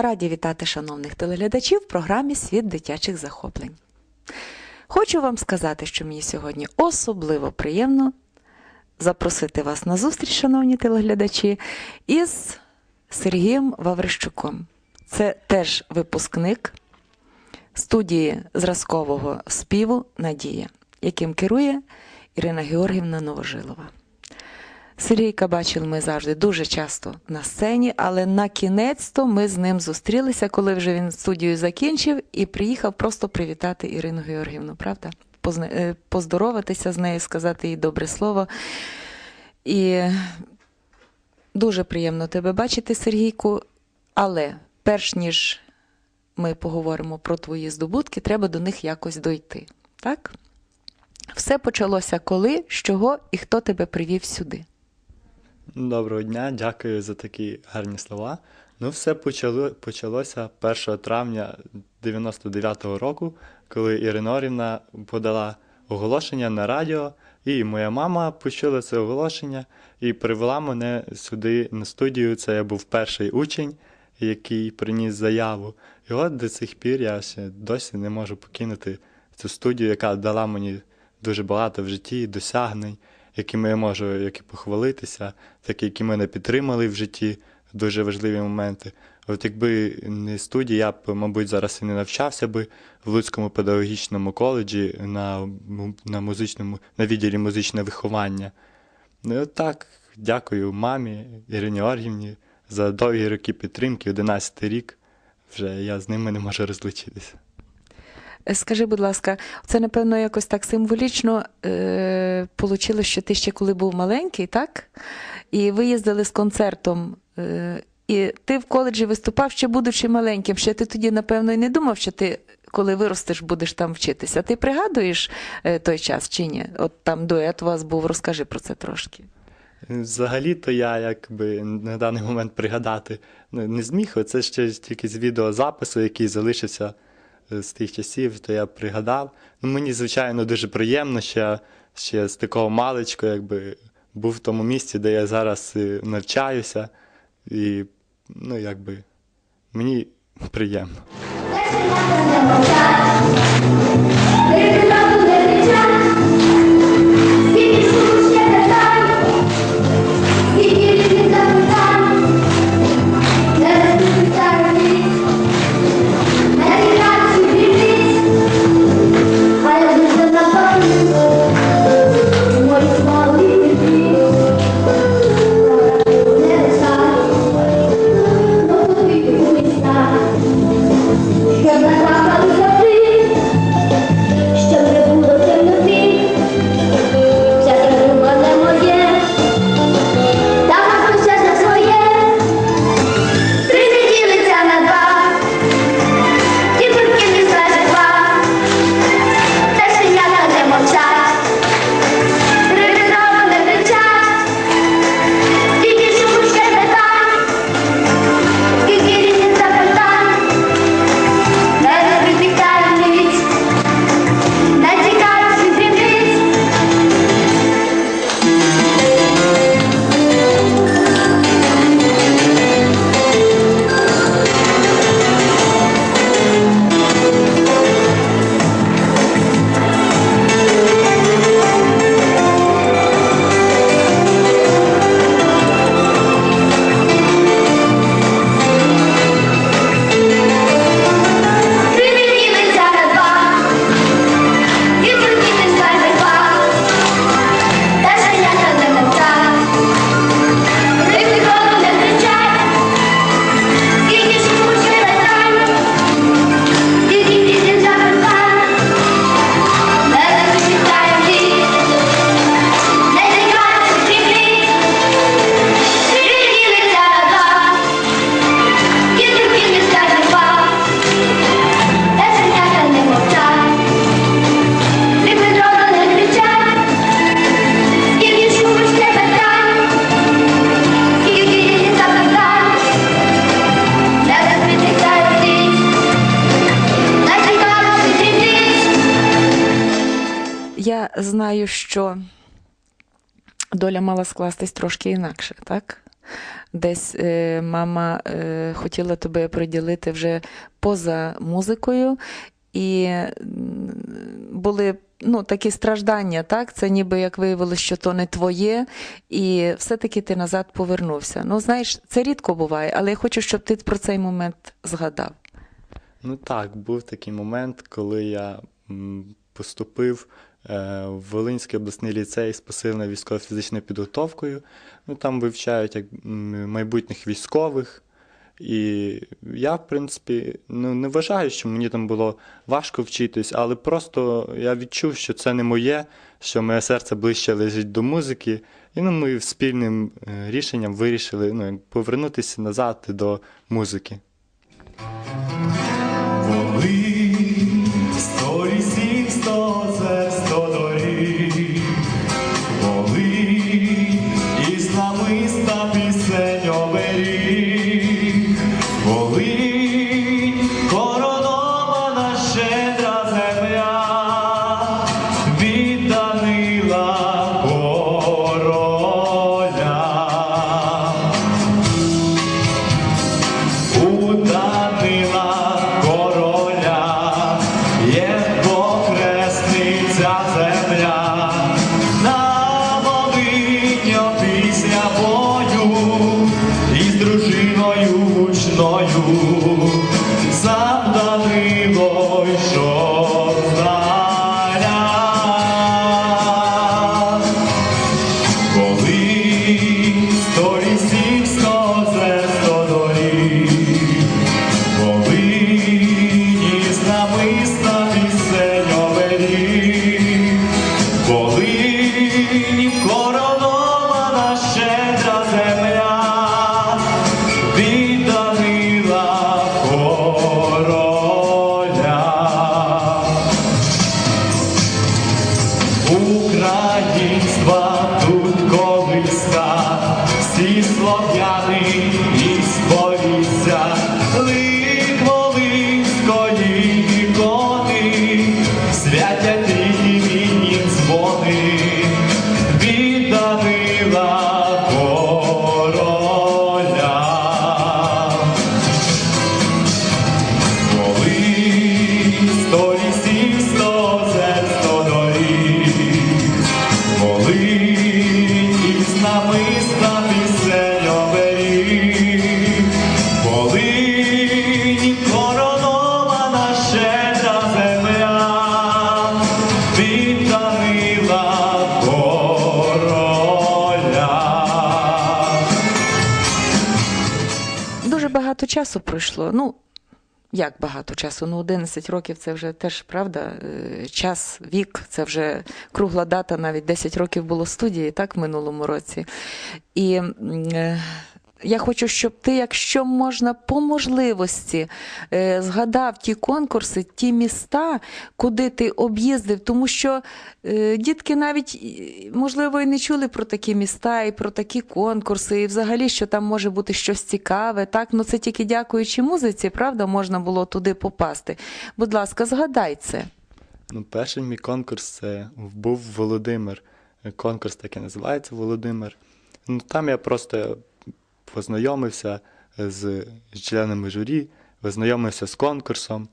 Раді вітати шановних телеглядачів в програмі Світ дитячих захоплень. Хочу вам сказати, що мені сьогодні особливо приємно запросити вас на зустріч, шановні телеглядачі, із Сергієм Ваврищуком. Це теж випускник студії зразкового співу Надія, яким керує Ірина Георгівна Новожилова. Сергійка бачили ми завжди дуже часто на сцені, але на кінець-то ми з ним зустрілися, коли вже він студію закінчив і приїхав просто привітати Ірину Георгівну, правда? Е, Поздороватися з нею, сказати їй добре слово. І дуже приємно тебе бачити, Сергійку. Але перш ніж ми поговоримо про твої здобутки, треба до них якось дойти. Так? Все почалося коли, з чого і хто тебе привів сюди. Доброго дня, дякую за такі гарні слова. Ну, все почало, почалося 1 травня 99-го року, коли Ірина Орівна подала оголошення на радіо, і моя мама почула це оголошення і привела мене сюди на студію. Це я був перший учень, який приніс заяву. І от до цих пір я ще досі не можу покинути цю студію, яка дала мені дуже багато в житті досягнень, якими я можу як і похвалитися, так які мене підтримали в житті дуже важливі моменти. От якби не студія, я б, мабуть, зараз і не навчався би в Луцькому педагогічному коледжі на, на музичному, на відділі музичне виховання. Ну так, дякую мамі Ірині Оргівні за довгі роки підтримки, 11 рік. Вже я з ними не можу розлучитися. Е, Скажи, будь ласка, це напевно якось так символічно е, що ти ще коли був маленький, так? І ви їздили з концертом. Е, і ти в коледжі виступав ще будучи маленьким. Ще ти тоді, напевно, і не думав, що ти, коли виростеш, будеш там вчитися. Ти пригадуєш е, той час чи ні? От там дует у вас був, розкажи про це трошки. Взагалі-то я якби на даний момент пригадати ну, не зміг. Це ще тільки з відеозапису, який залишився з тих часів, то я пригадав. Ну, мені, звичайно, дуже приємно, що я ще з такого маличку, якби був в тому місці, де я зараз е, навчаюся. І ну, якби мені приємно. Щоб що доля мала скластись трошки інакше, так? Десь е, мама е, хотіла тебе приділити вже поза музикою, і були ну, такі страждання, так? Це ніби як виявилось, що то не твоє, і все-таки ти назад повернувся. Ну, знаєш, це рідко буває, але я хочу, щоб ти про цей момент згадав. Ну так, був такий момент, коли я поступив Волинський обласний ліцей з посиленою військово-фізичною підготовкою. Ну, там вивчають як майбутніх військових. І я, в принципі, ну, не вважаю, що мені там було важко вчитись, але просто я відчув, що це не моє, що моє серце ближче лежить до музики. І ну, ми спільним е, рішенням вирішили ну, повернутися назад до музики. Коли часу пройшло. Ну, як багато часу? Ну, 11 років це вже теж правда. е, Час, вік, це вже кругла дата, навіть 10 років було студії, так, в минулому році. І е, я хочу, щоб ти, якщо можна, по можливості е, згадав ті конкурси, ті міста, куди ти об'їздив, тому що е, дітки навіть, можливо, і не чули про такі міста і про такі конкурси, і взагалі, що там може бути щось цікаве. Так, ну це тільки дякуючи музиці, правда, можна було туди попасти. Будь ласка, згадай це. Ну, перший мій конкурс це був Володимир. Конкурс так і називається Володимир. Ну, там я просто познайомився з членами журі, познайомився з конкурсом.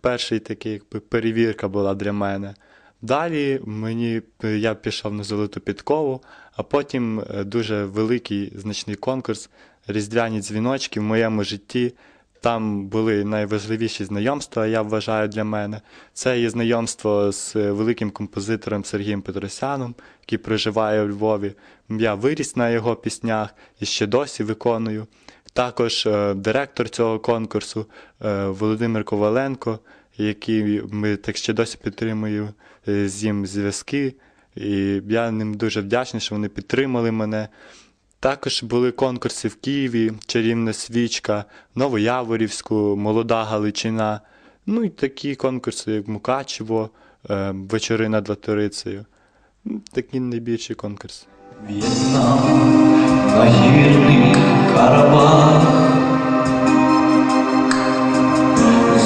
Перший такий якби, перевірка була для мене. Далі мені я пішов на золоту підкову, а потім е, дуже великий значний конкурс Різдвяні дзвіночки в моєму житті. Там були найважливіші знайомства, я вважаю, для мене. Це є знайомство з е, великим композитором Сергієм Петросяном, який проживає у Львові. Я виріс на його піснях і ще досі виконую. Також е, директор цього конкурсу е, Володимир Коваленко, який ми так ще досі підтримуємо з ним зв'язки. І я ним дуже вдячний, що вони підтримали мене. Також були конкурси в Києві, Чарівна свічка, Новояворівську, Молода Галичина. Ну і такі конкурси, як Мукачево, е, Вечори над Латорицею. Ну, Такі найбільші конкурси. В'єтнам, Нагірний Карабах,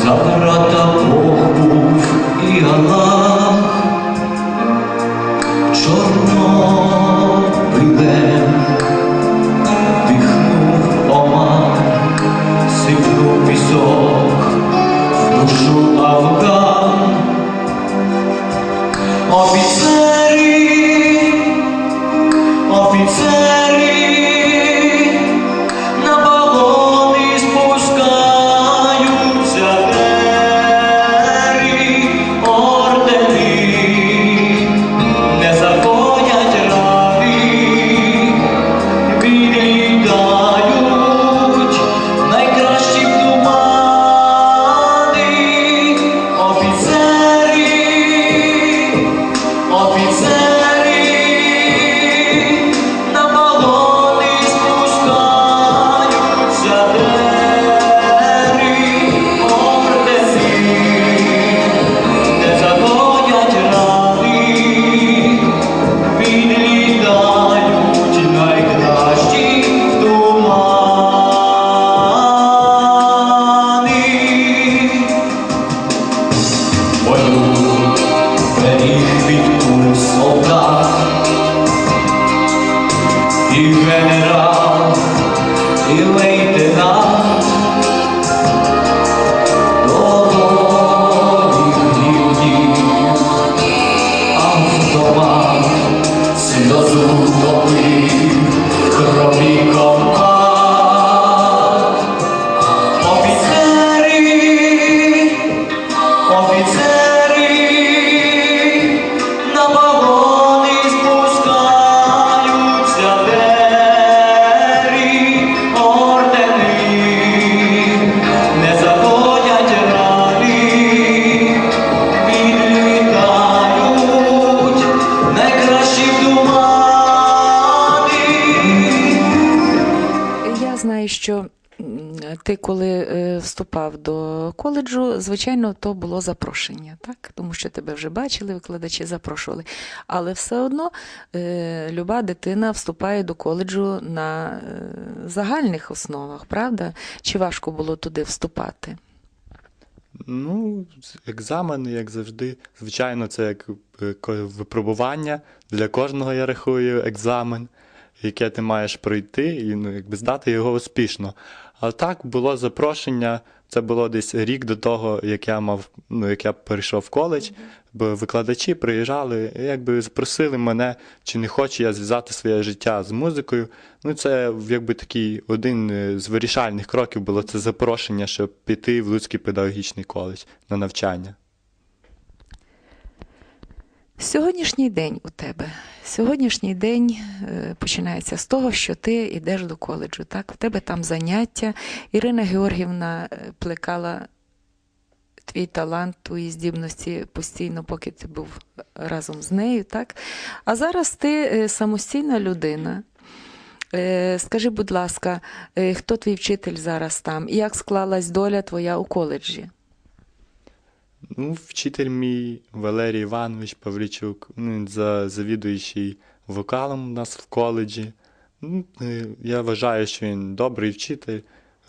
за it's вступав до коледжу, звичайно, то було запрошення, так? Тому що тебе вже бачили, викладачі запрошували. Але все одно е, люба дитина вступає до коледжу на е, загальних основах, правда? Чи важко було туди вступати? Ну, екзамени, як завжди. Звичайно, це як е, випробування. Для кожного я рахую екзамен, яке ти маєш пройти і ну, якби здати його успішно. А так було запрошення. Це було десь рік до того, як я мав, ну, як я перейшов в коледж, бо викладачі приїжджали, якби запросили мене, чи не хочу я зв'язати своє життя з музикою. Ну, це якби такий один е, з вирішальних кроків було це запрошення, щоб піти в Луцький педагогічний коледж на навчання. Сьогоднішній день у тебе. Сьогоднішній день е, починається з того, що ти йдеш до коледжу. Так? В тебе там заняття. Ірина Георгівна е, плекала твій талант, твої здібності постійно, поки ти був разом з нею. Так? А зараз ти е, самостійна людина. Скажи, будь ласка, хто твій вчитель зараз там? І як склалась доля твоя у коледжі? Ну, вчитель мій Валерій Іванович Павлічук, ну, за, завідуючий вокалом у нас в коледжі. Ну, е, я вважаю, що він добрий вчитель,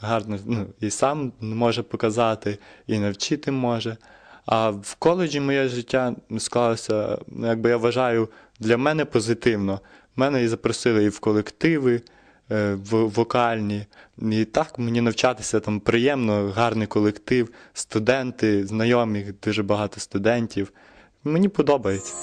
гарно ну, і сам може показати, і навчити може. А в коледжі моє життя склалося, ну, якби я вважаю, для мене позитивно. Мене і запросили і в колективи вокальні. І так мені навчатися там приємно, гарний колектив, студенти, знайомі, дуже багато студентів. Мені подобається.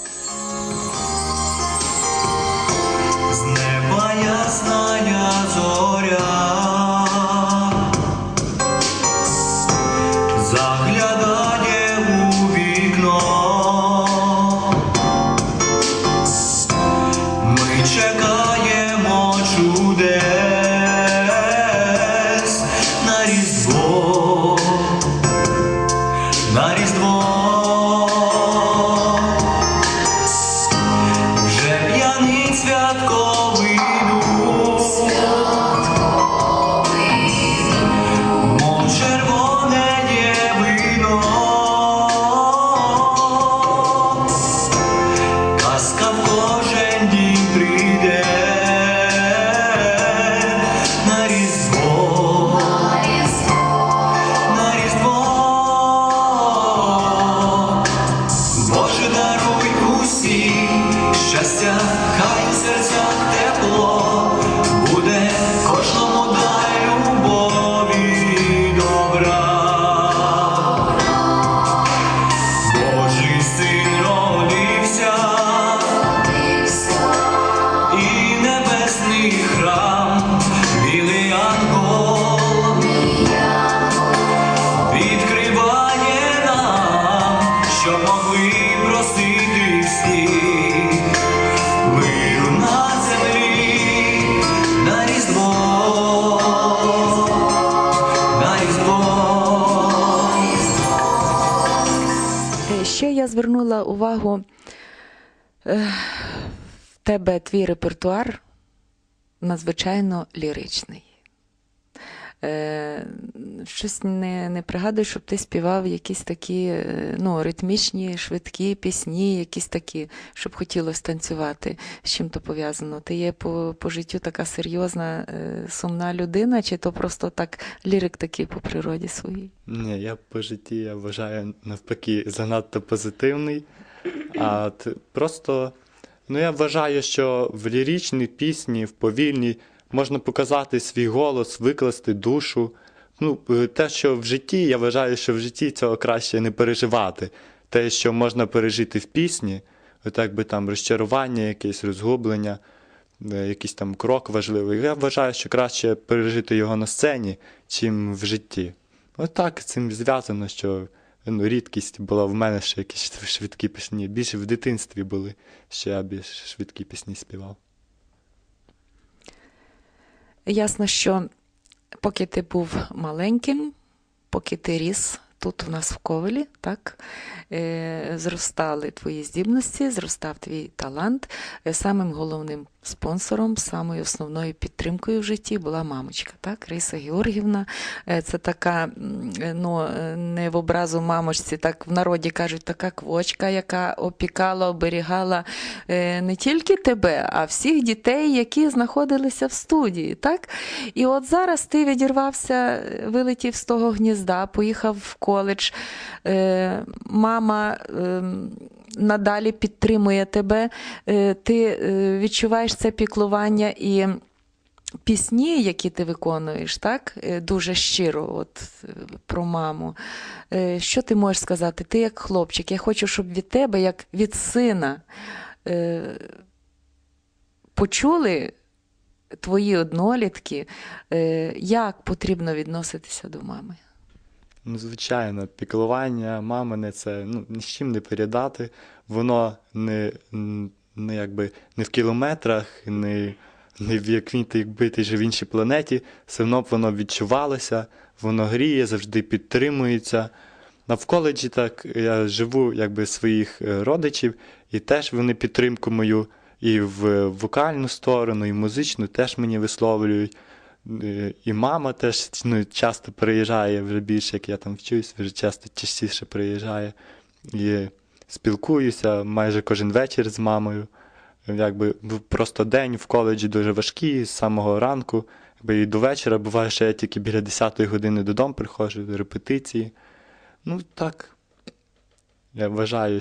В тебе твій репертуар надзвичайно ліричний. Е, щось не, не пригадую, щоб ти співав якісь такі е, ну, ритмічні, швидкі пісні, якісь такі, щоб хотілося танцювати. З чим то пов'язано? Ти є по, по життю така серйозна, е, сумна людина, чи то просто так лірик такий по природі своїй? Ні, я по житті я вважаю навпаки занадто позитивний. А просто ну, я вважаю, що в ліричній пісні, в повільній можна показати свій голос, викласти душу. Ну, е, те, що в житті, я вважаю, що в житті цього краще не переживати. Те, що можна пережити в пісні, отак би там розчарування, якесь розгублення, е, якийсь там крок важливий. Я вважаю, що краще пережити його на сцені, чим в житті. Отак цим зв'язано, що ну, рідкість була в мене ще якісь швидкі пісні. Більше в дитинстві були, що я більш швидкі пісні співав. Ясно, що поки ти був маленьким, поки ти ріс тут у нас в Ковелі, так, е, зростали твої здібності, зростав твій талант. Е, Самим головним спонсором, самою основною підтримкою в житті була мамочка, так, Риса Георгівна. Е, Це така, е, ну, е, не в образу мамочці, так в народі кажуть, така квочка, яка опікала, оберігала не тільки тебе, а всіх дітей, які знаходилися в студії. Так? І от зараз ти відірвався, вилетів з того гнізда, поїхав в коледж. Мама ем, надалі підтримує тебе, е, ти е, відчуваєш це піклування і. Пісні, які ти виконуєш, так, е, дуже щиро, от про маму. Що ти можеш сказати? Ти як хлопчик, я хочу, щоб від тебе, як від сина, почули твої однолітки, як потрібно відноситися до мами. Ну, звичайно, піклування мамине це ну, ні з чим не передати. Воно не, не, якби, не в кілометрах, не, не в якій якби ти ж в іншій планеті. Все одно воно відчувалося, воно гріє, завжди підтримується. А в коледжі так я живу якби своїх е, родичів, і теж вони підтримку мою і в вокальну сторону, і в музичну теж мені висловлюють. Е, І мама теж ну, часто приїжджає вже більше, як я там вчусь, вже часто частіше приїжджає. І спілкуюся майже кожен вечір з мамою. Якби просто день в коледжі дуже важкий з самого ранку. Якби і до вечора буває, що я тільки біля 10-ї години додому приходжу, репетиції. Ну так. Я вважаю,